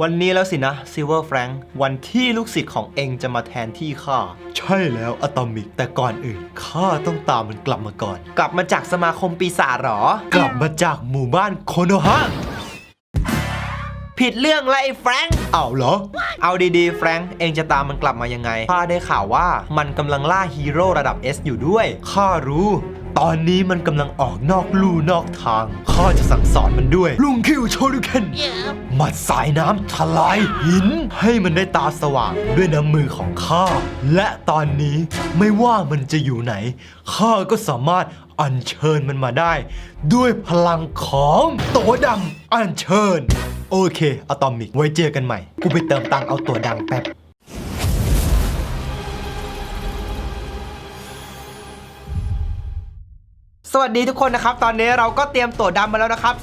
วันนี้แล้วสินะซิลเวอร์แฟรงค์วันที่ลูกศิษย์ของเองจะมาแทนที่ข้า ใช่แล้วอะตอมิก แต่ก่อนอื่นข้าต้องตามมันกลับมาก่อน กลับมาจากสมาคมปีศาจหรอ กลับมาจากหมู่บ้านโคโนฮะ ผิดเรื่องแล้วไอ้แฟรงค์เอาเหรอ เอาดีๆ แฟรงค์เองจะตามมันกลับมายังไงข้าได้ข่าวว่ามันกำลังล่าฮีโร่ระดับ S อยู่ด้วยข้ารู้ ตอนนี้มันกำลังออกนอกลู่นอกทางข้าจะสั่งสอนมันด้วย ลุงคิวโชดุเคนมัดสายน้ำทลายหิน ให้มันได้ตาสว่างด้วยน้ำมือของข้า และตอนนี้ไม่ว่ามันจะอยู่ไหนข้าก็สามารถอัญเชิญมันมาได้ ด้วยพลังของตัวดำอัญเชิญ โอเคอะตอมิก ไว้เจอกันใหม่ กูไปเติมตังค์เอาตัวดังแป๊บ สวัสดีทุกคนนะครับ ตอนนี้เราก็เตรียมตั๋วดำมาแล้วนะครับ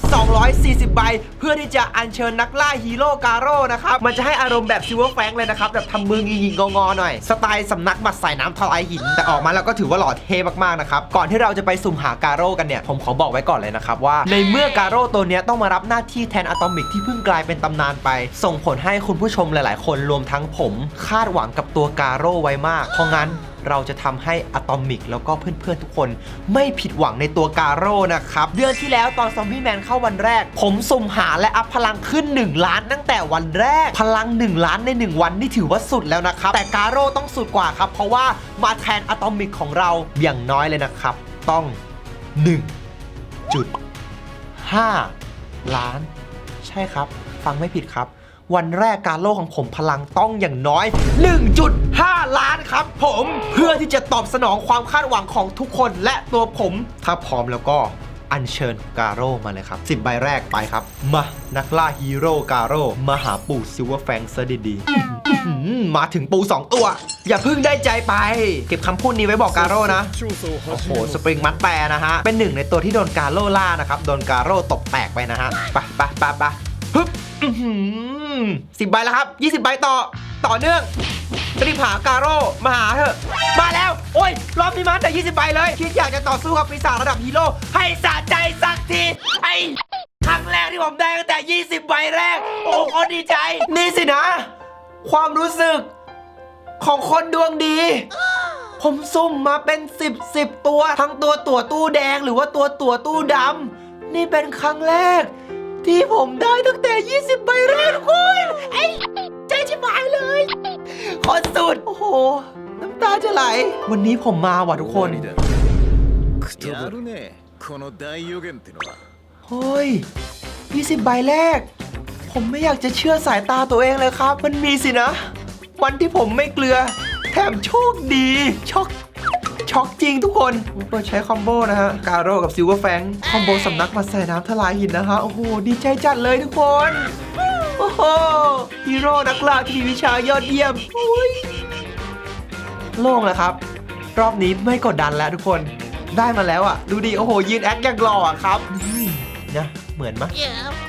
240 ใบ เพื่อที่จะอัญเชิญนักล่าฮีโร่กาโร่นะครับ มันจะให้อารมณ์แบบซิลเวอร์แฟงเลยนะครับ แบบทำมือยิงๆงอๆหน่อย สไตล์สำนักบัตรสายน้ำทลายหิน แต่ออกมาแล้วก็ถือว่าหล่อเท่มากๆนะครับ ก่อนที่เราจะไปสุ่มหาการโร่กันเนี่ย ผมขอบอกไว้ก่อนเลยนะครับว่า ในเมื่อการโร่ตัวนี้ต้องมารับหน้าที่แทนอะตอมิกที่เพิ่งกลายเป็นตำนานไป ส่งผลให้คุณผู้ชมหลาย ๆ คนรวมทั้งผม คาดหวังกับตัวการโร่ไว้มากเพราะงั้นเราจะทำให้อะตอมิกแล้วก็เพื่อนๆทุกคน ไม่ผิดหวังในตัวกาโร่นะครับ เดือนที่แล้วตอนซอมบี้แมนเข้าวันแรก ผมสุ่มหาและอัพพลังขึ้น 1 ล้านตั้งแต่วันแรก พลัง 1 ล้านใน 1 วันนี่ถือว่าสุดแล้วนะครับ แต่กาโร่ต้องสุดกว่าครับ เพราะว่ามาแทนอะตอมิกของเราอย่างน้อยเลยนะครับ ต้อง1จุด5ล้าน ใช่ครับ ฟังไม่ผิดครับ วันแรกการโลกของผมพลังต้องอย่างน้อย 1.5 ล้านครับผมเพื่อที่จะตอบสนองความคาดหวังของทุกคนและตัวผม ถ้าพร้อมแล้วก็อัญเชิญกาโร่มาเลยครับ 10 ใบแรกไปครับ มานักล่าฮีโร่กาโร่มาหาปู่ซิลเวอร์แฟงซะดีๆมาถึงปู2 ตัว อย่าพิ่งได้ใจไป เก็บคำพูดนี้ไว้บอกกาโร่นะ โอ้โห สปริงมัดแปรนะฮะ เป็นหนึ่งในตัวที่โดนกาโร่ล่านะครับ โดนกาโร่ตบแตกไปนะฮะ ไปไปไปไป สิบใบแล้วครับยี่สิบใบต่อต่อเนื่องรีบหาการโร่มาหาเถอะ มาแล้ว โอ้ย รอบนี้มาแต่20ใบเลย คิดอยากจะต่อสู้กับปีศาจระดับฮีโร่ให้สะใจสักที ไอ้ครั้งแรกที่ผมได้ตั้งแต่ 20ใบแรก โอ้โคตรดีใจ นี่สินะ ความรู้สึกของคนดวงดี ผมซุ่มมาเป็น 10 10 ตัว ทั้งตัวตัวตู้แดงหรือว่าตัวตัวตู้ดำนี่เป็นครั้งแรก ที่ผมได้ตั้งแต่ 20 ใบแรกทุกคนไอ้ใจชิบหายเลยโคตรสุด โอ้โห น้ำตาจะไหล วันนี้ผมมาว่ะทุกคน やるねこの大予言ってのは เฮ้ย 20 ใบแรก ผมไม่อยากจะเชื่อสายตาตัวเองเลยครับ มันมีสินะ วันที่ผมไม่เกลือ แถมโชคดี ช็อก ช็อกจริงทุกคนเปิดใช้คอมโบนะฮะ กาโร่กับซิลเวอร์แฟงคอมโบสำนักมาใส่น้ำทลายหินนะฮะ โอ้โห ดีใจจัดเลยทุกคน โอ้โหฮีโร่นักล่าที่มีวิชายอดเยี่ยมอุ้ยโล่งแล้วครับ รอบนี้ไม่กดดันแล้วทุกคนได้มาแล้วอะ ดูดิ โอ้โห ยืนแอคอย่างหล่ออะครับนี่นะเหมือนมะโอ้โ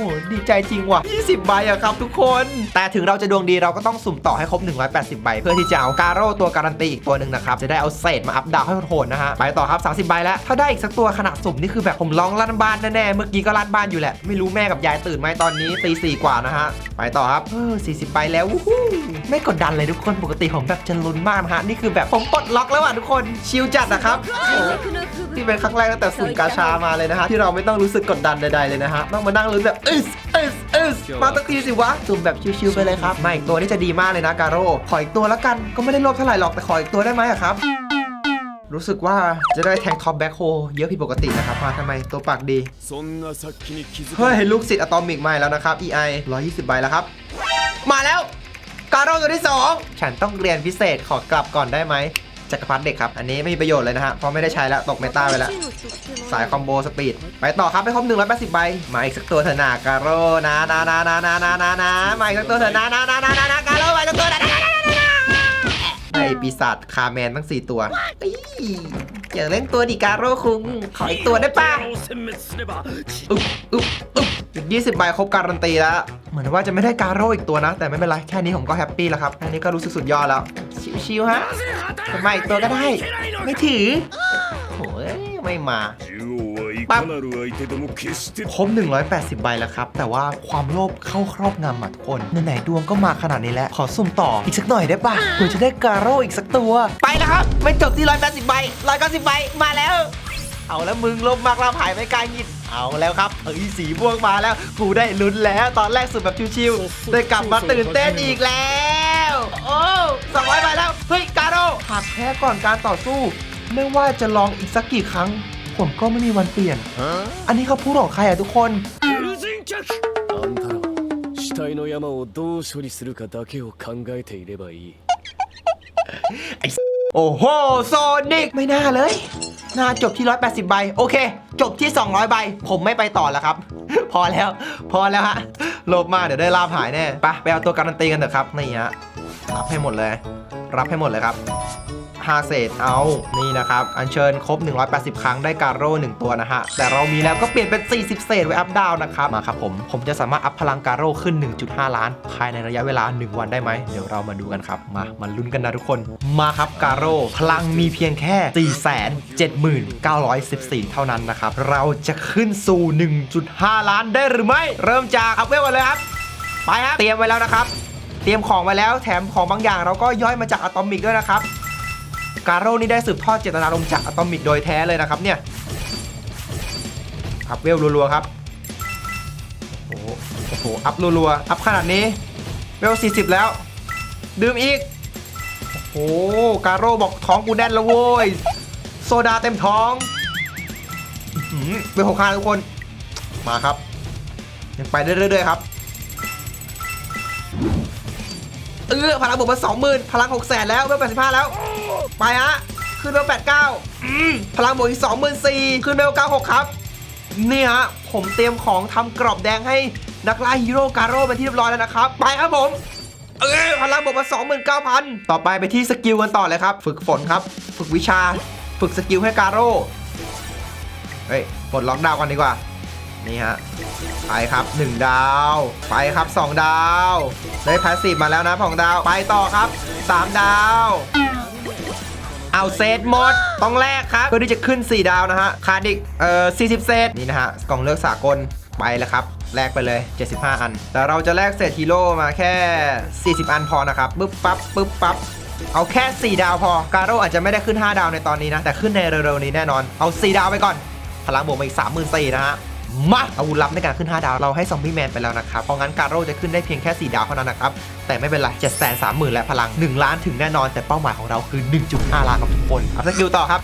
หดีใจจริงว่ะ 20 ใบอะครับทุกคน แต่ถึงเราจะดวงดีเราก็ต้องสุ่มต่อให้ครบ 180 ใบ เพื่อที่จะเอาการโร่ตัวการันตีอีกตัวหนึ่งนะครับ จะได้เอาเศษมาอัพดาวให้โหดนะฮะ ไปต่อครับ 30 ใบแล้ว ถ้าได้อีกสักตัวขนาดสุ่มนี่คือแบบผมร้องลั่นบ้านแน่ๆ เมื่อกี้ก็ลั่นบ้านอยู่แหละ ไม่รู้แม่กับยายตื่นไหมตอนนี้ตีสี่กว่านะฮะ ไปต่อครับเออ40 ใบแล้ววู้ไม่กดดันเลยทุกคนปกติผมแบบจะลุ้นมากนะฮะนี่คือแบบผมปลดล็อกแล้วอะทุกคนชิลจัดนะครับที่เป็นครั้งแรกตั้งแต่สุ่มกาชามาเลยนะฮะที่เราไม่ต้องรู้สึกกดดันใดๆเลยนะฮะต้องมานั่งลุ้นแบบอึสอึสอสมาตักทีสิวะสุ่มแบบชิวๆไปเลยครับไม่อีกตัวนี่จะดีมากเลยนะการโร่ขออีกตัวละกันก็ไม่ได้ลบเท่าไหร่หรอกแต่ขออีกตัวได้ไหมครับรู้สึกว่าจะได้แทงท็อปแบ็คโฮเยอะผิดปกตินะครับมาทำไมตัวปากดี เฮ้ยลูกศิษย์อะตอมิกใหม่แล้วนะครับ EI 120 ใบแล้วครับ มาแล้ว การโร่ตัวที่ 2 ฉันต้องเรียนพิเศษขอกลับก่อนได้ไหม จักรพรรดิเด็กครับ อันนี้ไม่มีประโยชน์เลยนะฮะเพราะไม่ได้ใช้แล้วตกเมตาไปแล้ว สายคอมโบสปีด ไปต่อครับไปครบหนึ่งร้อยแปดสิบใบมาอีกสักตัวเถอะนาการโรนะนะนะนะนะนะนะนะมาอีกสักตัวเถอะนะนะนะนะนะนะการโรมาอีกสักตัวนะไอปีศาจคาแมนทั้งสี่ตัวอย่าเล่นตัวดิการโรคุงขออีกตัวได้ป่ะอึ๊บอึ๊บอึ๊บยี่สิบใบครบการันตีแล้ว เหมือนว่าจะไม่ได้การโรอีกตัวนะ แต่ไม่เป็นไร แค่นี้ผมก็แฮปปี้แล้วครับ แค่นี้ก็รู้สึกสุดยอดแล้ว ชิวๆฮะมาอีตัวก็ได้ ไม่ถือโอ้ยไม่มาปั๊บครบ180 ใบแล้วครับ แต่ว่าความโลภเข้าครอบงำอะทุกคนไหนๆดวงก็มาขนาดนี้แล้ว ขอสุ่มต่ออีกสักหน่อยได้ปะเพื่อจะได้การโรอีกสักตัว ไปนะครับ ไม่จบที่ 180 ใบ 190 ใบ มาแล้ว เอาแล้วมึงลบมากลาหายไม่กลางหิดเอาแล้วครับเฮ้ยสีม่วงมาแล้ว กูได้ลุ้นแล้ว ตอนแรกสุดแบบชิวๆได้กลับมาตื่นเต้นอีกแล้ว โอ้สองร้อยใบแล้ว เฮ้ย การโร่หากแพ้ก่อนการต่อสู้ ไม่ว่าจะลองอีกสักกี่ครั้ง ผมก็ไม่มีวันเปลี่ยน อันนี้เขาพูดของใครอะทุกคน 無人客あんたらは死体の山をどう処理するかだけを考えていればいい โอ้โห โซนิก ไม่น่าเลย น่าจบที่ 180 ใบ โอเค จบที่ 200 ใบ ผมไม่ไปต่อแล้วครับ พอแล้ว พอแล้วฮะ โลภมากเดี๋ยวได้ลาบหายแน่ไปไปเอาตัวการันตีกันเถอะครับนี่ฮะรับให้หมดเลย รับให้หมดเลยครับ 5เศษเอา นี่นะครับ อัญเชิญครบ 180 ครั้งได้การโร่1ตัวนะฮะ แต่เรามีแล้วก็เปลี่ยนเป็น 40 เศษไว้อัพดาวนะครับ มาครับผม ผมจะสามารถอัพพลังการโร่ขึ้น 1.5 ล้าน ภายในระยะเวลา 1 วันได้ไหม เดี๋ยวเรามาดูกันครับ มา มาลุ้นกันนะทุกคน มาครับการโร่พลังมีเพียงแค่ 479,14 เท่านั้นนะครับ เราจะขึ้นสู่ 1.5 ล้านได้หรือไม่ เริ่มจากอัพเวลกันเลยครับ ไปครับ เตรียมไว้แล้วนะครับ เตรียมของไว้แล้ว แถมของบางอย่างเราก็ย่อยมาจากอะตอมิกด้วยนะครับ การโร่นี่ได้สืบทอดเจตนารมณ์จากอะตอมิกโดยแท้เลยนะครับเนี่ยอัพเวลรัวๆครับโอ้โหอัพรัวๆอัพขนาดนี้เวล40 แล้ว ดื่มอีกโอ้โหการโร่บอกท้องกูแน่นแล้วโว้ยโซดาเต็มท้องอื้อหือเวลหกห้าทุกคนมาครับ ยังไปเรื่อยๆครับ เออพลังบวกมาสองหมื่นพลังหกแสนแล้วเวลแปดสิบห้าแล้ว ไปฮะ ขึ้นเวลแปดเก้าพลังบวกอีกสองหมื่นสี่ขึ้นเวลเก้าหกครับ นี่ฮะ ผมเตรียมของทำกรอบแดงให้นักล่าฮีโร่การโร่เป็นที่เรียบร้อยแล้วนะครับ ไปครับผม เออพลังบวกมา29,000ต่อไปไปที่สกิลกันต่อเลยครับ ฝึกฝนครับ ฝึกวิชา ฝึกสกิลให้การโร่เฮ้ยปลดล็อกดาวน์กันดีกว่า นี่ฮะ ไปครับ 1 ดาว ไปครับ 2 ดาว ได้พาสซีฟมาแล้วนะของดาว ไปต่อครับ 3 ดาว เอาเซตหมด ต้องแลกครับ เพื่อที่จะขึ้น 4 ดาวนะฮะขาดอีกเอ่อ40 เซต นี่นะฮะ กล่องเลือกสากล ไปแล้วครับ แลกไปเลย 75 อัน แต่เราจะแลกเศษฮีโร่มาแค่ 40 อันพอนะครับ ปึ๊บปั๊บ ปึ๊บปั๊บเอาแค่ 4 ดาวพอ การโร่อาจจะไม่ได้ขึ้น 5 ดาวในตอนนี้นะ แต่ขึ้นในเร็วๆนี้แน่นอน เอา 4 ดาวไปก่อน พลังบวกมาอีก 34,000นะฮะ มาอาวุธลับในการขึ้น 5 ดาว เราให้ซอมบี้แมนไปแล้วนะครับ เพราะงั้นการโร่จะขึ้นได้เพียงแค่ 4 ดาวเท่านั้นนะครับ แต่ไม่เป็นไร 7 3 0 0 0 0 และพลัง 1 ล้านถึงแน่นอน แต่เป้าหมายของเราคือ 1.5 ล้านครับทุกคนเอาสกิลต่อครับ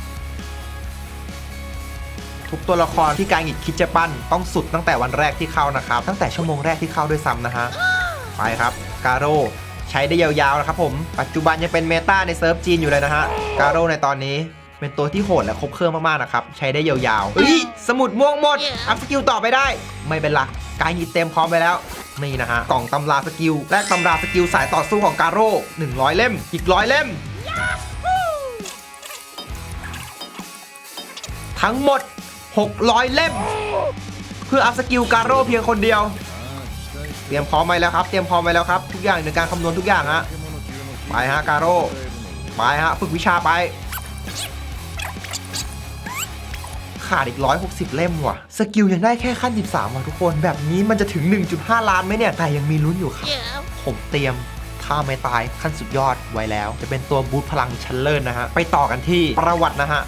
ทุกตัวละครที่การหยิดคิดจะปั้นต้องสุดตั้งแต่วันแรกที่เข้านะครับ ตั้งแต่ชั่วโมงแรกที่เข้าด้วยซ้ำนะฮะ ไปครับ การโร่ใช้ได้ยาวๆนะครับผม ปัจจุบันยังเป็นเมตาในเซิร์ฟจีนอยู่เลยนะฮะ การโร่ในตอนนี้ เป็นตัวที่โหดและครบเครื่องมากๆนะครับ ใช้ได้ยาวๆเฮ้ยสมุดม่วงหมด อัพสกิลต่อไปได้ ไม่เป็นไรการหยิดเต็มพร้อมไปแล้วนี่นะฮะกล่องตำราสกิลแลกตำราสกิลสายต่อสู้ของการโร่100 เล่ม อีกร้อยเล่ม ทั้งหมด 600 เล่ม เพื่ออัพสกิลการโร่เพียงคนเดียว เตรียมพร้อมไว้แล้วครับ เตรียมพร้อมไว้แล้วครับ ทุกอย่างในการคำนวณทุกอย่างฮะไปฮะการโร่ไปฮะฝึกวิชาไป ขาดอีก 160 เล่มว่ะ สกิลยังได้แค่ขั้น 13 ว่ะทุกคน แบบนี้มันจะถึง 1.5 ล้านไหมเนี่ย แต่ยังมีลุ้นอยู่ครับผมเตรียมท่าไม่ตายขั้นสุดยอดไว้แล้ว จะเป็นตัวบูทพลังชั้นเลิศนะฮะ ไปต่อกันที่ประวัตินะฮะ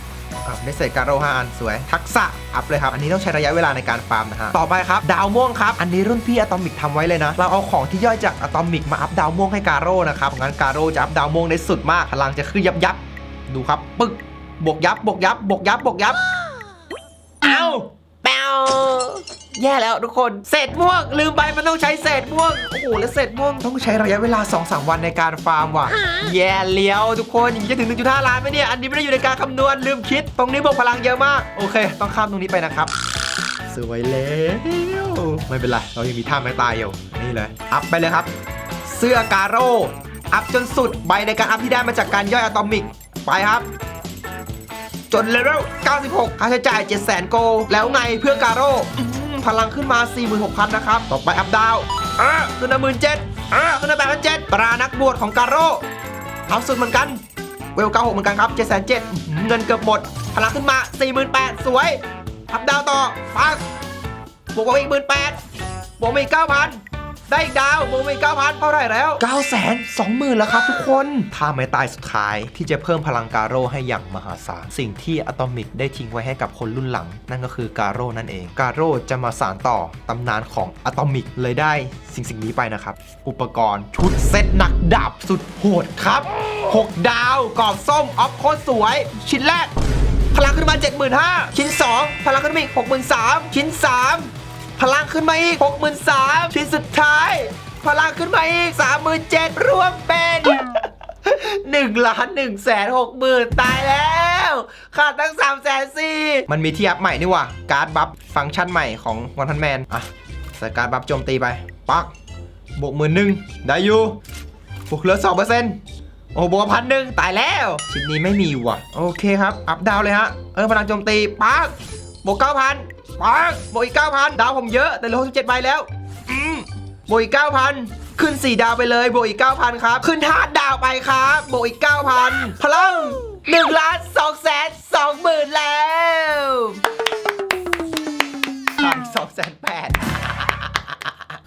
อะได้เศษการโรห้าอันสวย ทักษะ อัพเลยครับ อันนี้ต้องใช้ระยะเวลาในการฟาร์มนะฮะ ต่อไปครับ ดาวม่วงครับ อันนี้รุ่นพี่อะตอมิกทำไว้เลยนะ เราเอาของที่ย่อยจากอะตอมิกมาอัพดาวม่วงให้การโร่นะครับงั้นการโร่จะอัพดาวม่วงได้สุดมากพลังจะขึ้นยับยับดูครับ ปึ๊กบวกยับบวกยับบวกยับบวกยับ เอาแปวแย่แล้วทุกคนเศษม่วง ลืมไปมันต้องใช้เศษม่วง โอ้โหแล้วเศษม่วงต้องใช้ระยะเวลา 2-3 วันในการฟาร์มว่ะ แย่เลี้ยวทุกคนอย่างนี้จะถึง 1.5 ล้านไหมเนี่ย อันนี้ไม่ได้อยู่ในการคำนวณลืมคิด ตรงนี้บวกพลังเยอะมาก โอเค ต้องข้ามตรงนี้ไปนะครับ สวยแล้วไม่เป็นไร เรายังมีท่าไม้ตายอยู่ นี่เลย อัพไปเลยครับ เสื้อการโร่อัพจนสุดใบในการอัพที่ได้มาจากการย่อยอะตอมิก ไปครับ จนเลเวล96 ค่าใช้จ่าย 700,000 โก แล้วไงเพื่อการโร่อืมพลังขึ้นมา 46,000 นะครับ ต่อไปอัพดาวอะขึ้นมา17,000อะขึ้นมา8,700ปรานักบวชของการโร่เอาสุดเหมือนกันเวล 96 เหมือนกันครับ7,700อื้อหือเงินเกือบหมด พลังขึ้นมา 48,000 สวย อัพดาวต่อปังบวกมาอีกหมื่นแปดบวกมาอีกเก้าพัน ได้อีกดาวบวกมาอีกเก้าพันเท่าไหร่แล้ว9ก้าแสนสองหมื่นแล้วครับทุกคนท่าไม้ตายสุดท้ายที่จะเพิ่มพลังการโร่ให้อย่างมหาศาล สิ่งที่อะตอมิกได้ทิ้งไว้ให้กับคนรุ่นหลัง นั่นก็คือการโร่นั่นเอง การโร่จะมาสานต่อตำนานของอะตอมิกเลยได้สิ่งสิ่งนี้ไปนะครับ อุปกรณ์ชุดเซตหนักดาบสุดโหดครับ 6 ดาวกรอบส้มออฟโคตรสวย ชิ้นแรกพลังขึ้นมา 75,000ชิ้น 2 พลังขึ้นมาอีก63,000ชิ้น 3 พลังขึ้นมาอีก 63,000ชิ้นสุดท้าย พลังขึ้นมาอีก 37,000รวมเป็น1ล้าน1แสน6หมื่นตายแล้วขาดตั้ง3แสนสี่มันมีที่อัพใหม่นี่ว่ะการ์ดบัฟฟังก์ชันใหม่ของวันพันแมนอะใส่การ์ดบัฟโจมตีไปปักบวกหมื่นหนึ่งได้อยู่บวกเหลือสองเปอร์เซ็นต์โอ้บวกพันหนึ่งตายแล้ว ชิ้นนี้ไม่มีว่ะ โอเคครับ อัพดาวเลยฮะ เออพลังโจมตีปักบวกเก้าพัน ปักบวกอีกเก้าพันดาวผมเยอะแต่เหลือหกสิบเจ็ดใบแล้ว อืมบวกอีกเก้าพันขึ้น4ดาวไปเลยบวกอีก9,000ครับ ขึ้นห้าดาวไปครับบวกอีก9,000พลัง1ล้าน2แสน2หมื่นแล้วพันสองแสนแปด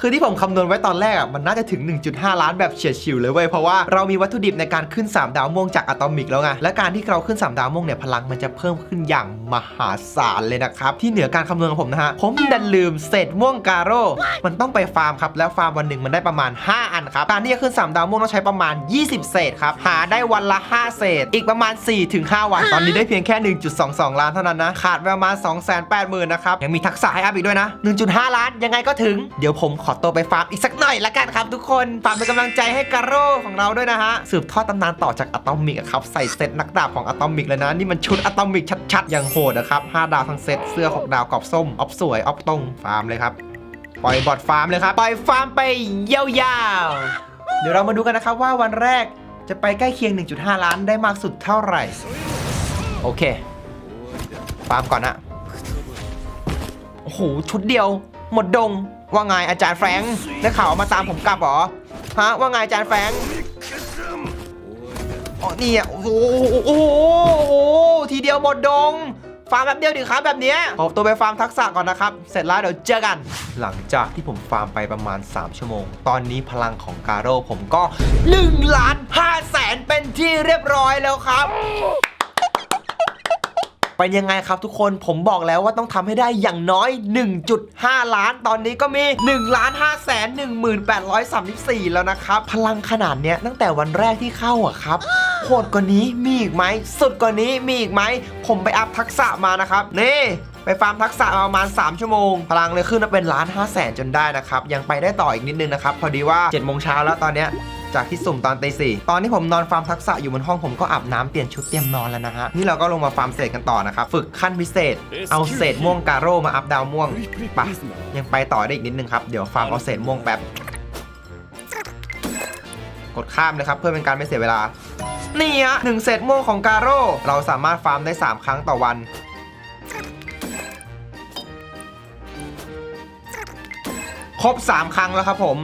คือที่ผมคำนวณไว้ตอนแรกอะมันน่าจะถึง 1.5 ล้านแบบเฉียดฉิวเลยเว้ยเพราะว่าเรามีวัตถุดิบในการขึ้น 3 ดาวม่วงจากอะตอมิกแล้วไงและการที่เราขึ้น 3 ดาวม่วงเนี่ยพลังมันจะเพิ่มขึ้นอย่างมหาศาลเลยนะครับที่เหนือการคำนวณของผมนะฮะผมดันลืมเศษม่วงกาโร่มันต้องไปฟาร์มครับแล้วฟาร์มวันหนึ่งมันได้ประมาณ 5 อันครับการที่จะขึ้น 3 ดาวม่วงต้องใช้ประมาณ 20 เศษครับหาได้วันละ 5 เศษ อีกประมาณ 4-5 วัน ตอนนี้ได้เพียงแค่ 1.22 ล้านเท่านั้นนะขาดปประมาณ280,000นะครับยังมีทักษะให้อัพอีกด้วยนะ 1.5 ล้านยังไงก็ถึงเดี๋ยวผมขอตัวไปฟาร์มอีกสักหน่อยละกันครับ ทุกคนฝากเป็นกำลังใจให้การโร่ของเราด้วยนะฮะสืบทอดตำนานต่อจากอะตอมิกครับใส่เซตนักดาบของอะตอมิกเลยนะนี่มันชุดอะตอมิกชัดๆอย่างโหดนะครับ5ดาวทั้งเซตเสื้อ6ดาวกรอบส้มออฟสวยออฟตรงฟาร์มเลยครับปล่อยบอทฟาร์มเลยครับปล่อยฟาร์มไปยาวๆ เดี๋ยวเรามาดูกันนะครับว่าวันแรกจะไปใกล้เคียง 1.5 ล้านได้มากสุดเท่าไหร่ โอเค ฟาร์มก่อนนะโอ้โห ชุดเดียว หมดดง ว่าไงอาจารย์แฟรงค์ได้ข่าวว่ามาตามผมกลับเหรอฮะว่าไงอาจารย์แฟรงค์อ๋อนี่อะโอ้โหโอ้โหทีเดียวหมดดงฟาร์มแบบเดียวดิครับแบบเนี้ยผมตัวไปฟาร์มทักษะก่อนนะครับ เสร็จแล้วเดี๋ยวเจอกัน หลังจากที่ผมฟาร์มไปประมาณ 3 ชั่วโมง ตอนนี้พลังของกาโร่ผมก็1ล้าน5แสนเป็นที่เรียบร้อยแล้วครับ เป็นยังไงครับทุกคนผมบอกแล้วว่าต้องทำให้ได้อย่างน้อย 1.5 ล้าน ตอนนี้ก็มี1ล้าน5แสน1834 แล้วนะครับ พลังขนาดเนี้ยตั้งแต่วันแรกที่เข้าอะครับโหดกว่านี้มีอีกไหม สุดกว่านี้มีอีกไหม ผมไปอัพทักษะมานะครับ นี่ไปฟาร์มทักษะประมาณ 3 ชั่วโมง พลังเลยขึ้นมาเป็นล้าน5แสนจนได้นะครับ ยังไปได้ต่ออีกนิดนึงนะครับ พอดีว่า7โมงเช้าแล้วตอนเนี้ย จากที่สุ่มตอนตีสี่ตอนที่ผมนอนฟาร์มทักษะอยู่บนห้องผมก็อาบน้ำเปลี่ยนชุดเตรียมนอนแล้วนะฮะ นี่เราก็ลงมาฟาร์มเศษกันต่อนะครับ ฝึกขั้นพิเศษ เอาเศษม่วงกาโร่มาอัพดาวม่วงไปะยังไปต่อได้อีกนิดนึงครับ เดี๋ยวฟาร์มเอาเศษม่วงแป๊บ กดข้ามเลยครับ เพื่อเป็นการไม่เสียเวลา นี่ฮะหนึ่งเศษม่วงของกาโร่เราสามารถฟาร์มได้ 3 ครั้งต่อวันครบ 3 ครั้งแล้วครับผม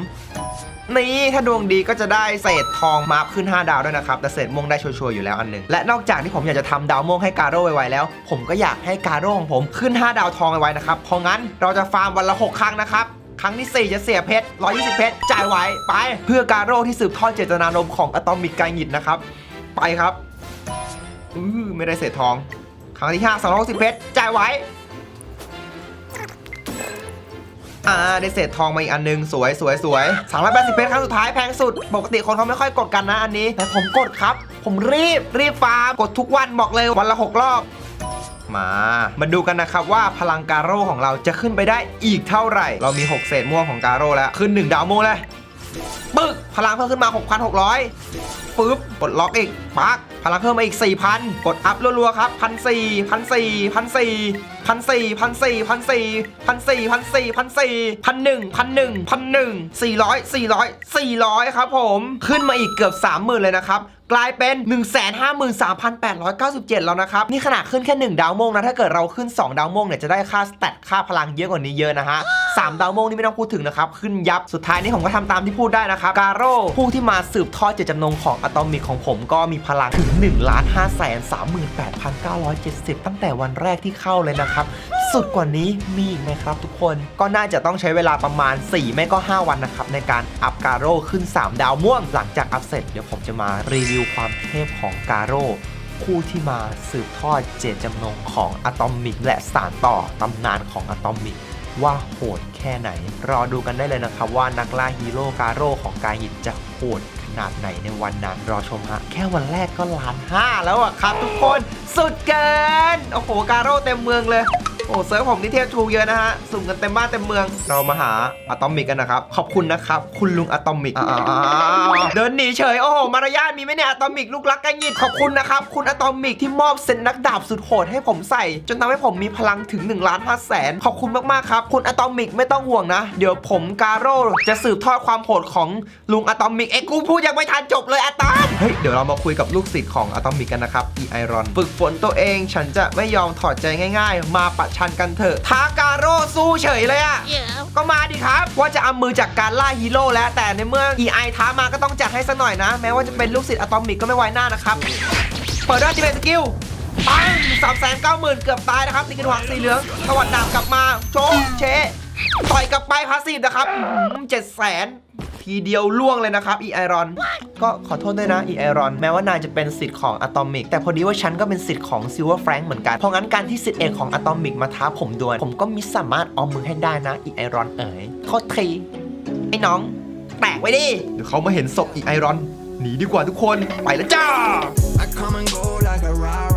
นี่ถ้าดวงดีก็จะได้เศษทองมาร์ขึ้น 5 ดาวด้วยนะครับ แต่เศษม่วงได้ชัวร์ๆอยู่แล้วอันหนึ่งและนอกจากที่ผมอยากจะทำดาวม่วงให้การโร่ไวๆแล้ว ผมก็อยากให้การโร่ของผมขึ้น 5 ดาวทองไวๆนะครับ เพราะงั้นเราจะฟาร์มวันละ 6 ครั้งนะครับครั้งที่ 4 จะเสียเพชร 120 เพชร จ่ายไว้ ไป เพื่อการโร่ที่สืบทอดเจตนารมณ์ของอะตอมิกไกยิดนะครับ ไปครับอือไม่ได้เศษทอง ครั้งที่5 260 เพชร จ่ายไว้ อ่าได้เศษทองมาอีกอันนึงสวยสวยสวยสามร้อยแปดสิบเพชรครั้งสุดท้ายแพงสุด ปกติคนเขาไม่ค่อยกดกันนะอันนี้ แต่ผมกดครับ ผมรีบรีบฟาร์มกดทุกวันบอกเลยวันละ6รอบมา มาดูกันนะครับว่าพลังการโร่ของเราจะขึ้นไปได้อีกเท่าไหร่ เรามี 6 เศษม่วงของการโร่แล้ว ขึ้น 1 ดาวโมงเลย ปึ๊ก พลังเพิ่มขึ้นมา 6,600 ปึ๊บกดล็อกอีกปักพลังเพิ่มมาอีก 4,000 กดอัพรัวๆครับพันสี่พันสี่พันสี่พันสี่พันสี่พันสี่พันสี่พันสี่พันสี่พันหนึ่งพันหนึ่งพันหนึ่งสี่ร้อยสี่ร้อยสี่ร้อยครับผม ขึ้นมาอีกเกือบ30,000เลยนะครับ กลายเป็น 1 5 3 8 9 7 แล้วนะครับ นี่ขนาดขึ้นแค่ 1 ดาวโมงนะ ถ้าเกิดเราขึ้น 2 ดาวโมงเนี่ยจะได้ค่าสเตตค่าพลังเยอะกว่านี้เยอะนะฮะ3ดาวโมงนี่ไม่ต้องพูดถึงนะครับ ขึ้นยับสุดท้ายนี้ผมก็ทำตามที่พูดได้นะครับ กาโร่ผู้ที่มาสืบทอดเจตจำนงของอะตอมิกของผมก็มีพลังถึง1ล้าน5แสน38,970ตั้งแต่วันแรกที่เข้าเลยนะครับ สุดกว่านี้มีอีกไหมครับทุกคนก็น่าจะต้องใช้เวลาประมาณ 4 ไม่ก็ 5 วันนะครับ ในการอัพการโร่ขึ้น 3 ดาวม่วงหลังจากอัพเสร็จเดี๋ยวผมจะมารีวิวความเทพของการโร่คู่ที่มาสืบทอดเจตจำนงของอะตอมิก และสานต่อตำนานของอะตอมิกว่าโหดแค่ไหน รอดูกันได้เลยนะครับว่านักล่าฮีโร่การโร่ของกายหินจะโหดขนาดไหนในวันนั้น รอชมฮะ แค่วันแรกก็ล้านห้าแล้วอะครับทุกคน สุดเกิน โอ้โห การโร่เต็มเมืองเลย โอ้เซิร์ฟผมนี่เทพทูเยอะนะฮะสุ่มกันเต็มบ้านเต็มเมือง เรามาหาอะตอมิกกันนะครับ ขอบคุณนะครับ คุณลุงอะตอมิกเดินหนีเฉย โอ้โห มารยาทมีไหมเนี่ยอะตอมิกลูกรักกันยิดขอบคุณนะครับ คุณอะตอมิกที่มอบเซนนักดาบสุดโหดให้ผมใส่ จนทำให้ผมมีพลังถึง1ล้าน5แสนขอบคุณมากๆครับ คุณอะตอมิกไม่ต้องห่วงนะ เดี๋ยวผมกาโร่จะสืบทอดความโหดของลุงอะตอมิก เอ้กูพูดยังไม่ทันจบเลยอะตอมเฮ้ย เดี๋ยวเรามาคุยกับลูกศิษย์ของอะตอมิกกันนะครับอีไอรอน ฝึกฝนตัวเอง ฉันจะไม่ยอมถอดใจง่าย ๆ มาปะชันกันเถอะท้ากาโร่สู้เฉยเลยอะก็มาดิครับว่าจะเอามือจากการล่าฮีโร่แล้วแต่ในเมื่อ EI ท้ามาก็ต้องจัดให้ซะหน่อยนะ แม้ว่าจะเป็นลูกศิษย์อะตอมิกก็ไม่ไว้หน้านะครับเปิดด้วยจิเบสกิลปังสามแสนเก้าหมื่นเกือบตายนะครับนี่กระหักสีเหลืองตวัดดาบกลับมาโชว์เชะต่อยกลับไปพาสซีฟนะครับเจ็ดแสน ทีเดียวล่วงเลยนะครับอีไอรอนก็ขอโทษด้วยนะอีไอรอนแม้ว่านายจะเป็นสิทธิ์ของอะตอมิกแต่พอดีว่าฉันก็เป็นสิทธิ์ของซิลเวอร์แฟรงค์เหมือนกันเพราะงั้นการที่สิทธิ์เอกของอะตอมิกมาท้าผมดวลผมก็มิสามารถเอามือให้ได้นะอีไอรอนเอ๋ยโทษทีไอ้น้อง แตกไว้ดิเดี๋ยวเขามาเห็นศพอีไอรอนหนีดีกว่าทุกคนไปแล้วจ้า I come and go like a rah